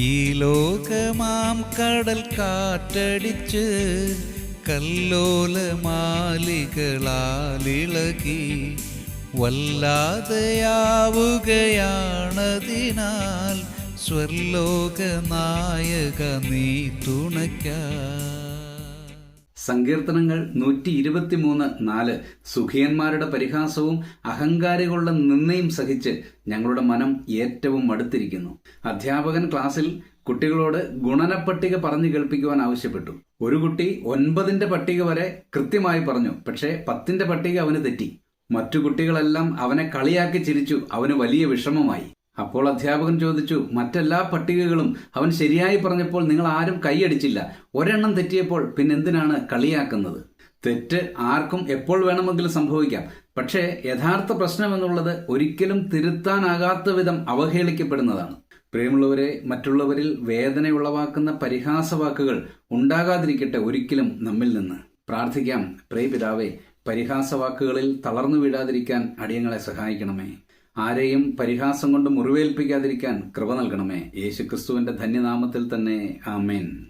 ഈ ലോകമാം കടൽ കാറ്റടിച്ച് കല്ലോല മാലികളാലിളകി വല്ലാതെയാവുകയാണതിനാൽ സ്വർലോക നായക നീ തുണയ്ക്ക. സങ്കീർത്തനങ്ങൾ നൂറ്റി ഇരുപത്തിമൂന്ന് നാല്. സുഖിയന്മാരുടെ പരിഹാസവും അഹങ്കാരികളുടെ നിന്നയും സഹിച്ച് ഞങ്ങളുടെ മനം ഏറ്റവും അടുത്തിരിക്കുന്നു അധ്യാപകൻ ക്ലാസ്സിൽ കുട്ടികളോട് ഗുണനപ്പട്ടിക പറഞ്ഞു കേൾപ്പിക്കുവാൻ ആവശ്യപ്പെട്ടു. ഒരു കുട്ടി ഒൻപതിന്റെ പട്ടിക വരെ കൃത്യമായി പറഞ്ഞു പക്ഷേ പത്തിന്റെ പട്ടിക അവന് തെറ്റി. മറ്റു കുട്ടികളെല്ലാം അവനെ കളിയാക്കി ചിരിച്ചു അവന് വലിയ വിഷമമായി. അപ്പോൾ അധ്യാപകൻ ചോദിച്ചു മറ്റെല്ലാ പട്ടികകളും അവൻ ശരിയായി പറഞ്ഞപ്പോൾ നിങ്ങൾ ആരും കൈയടിച്ചില്ല. ഒരെണ്ണം തെറ്റിയപ്പോൾ പിന്നെന്തിനാണ് കളിയാക്കുന്നത്? തെറ്റ് ആർക്കും എപ്പോൾ വേണമെങ്കിലും സംഭവിക്കാം. പക്ഷേ യഥാർത്ഥ പ്രശ്നം എന്നുള്ളത് ഒരിക്കലും തിരുത്താനാകാത്ത വിധം അവഹേളിക്കപ്പെടുന്നതാണ്. പ്രിയമുള്ളവരെ മറ്റുള്ളവരിൽ വേദന ഉളവാക്കുന്ന പരിഹാസവാക്കുകൾ ഉണ്ടാകാതിരിക്കട്ടെ ഒരിക്കലും നമ്മിൽ നിന്ന്. പ്രാർത്ഥിക്കാം പ്രേ പിതാവേ പരിഹാസവാക്കുകളിൽ തളർന്നു വീഴാതിരിക്കാൻ അടിയങ്ങളെ സഹായിക്കണമേ. ആരെയും പരിഹാസം കൊണ്ട് മുറിവേൽപ്പിക്കാതിരിക്കാൻ കൃപ നൽകണമേ. യേശുക്രിസ്തുവിന്റെ ധന്യനാമത്തിൽ തന്നെ ആമേൻ.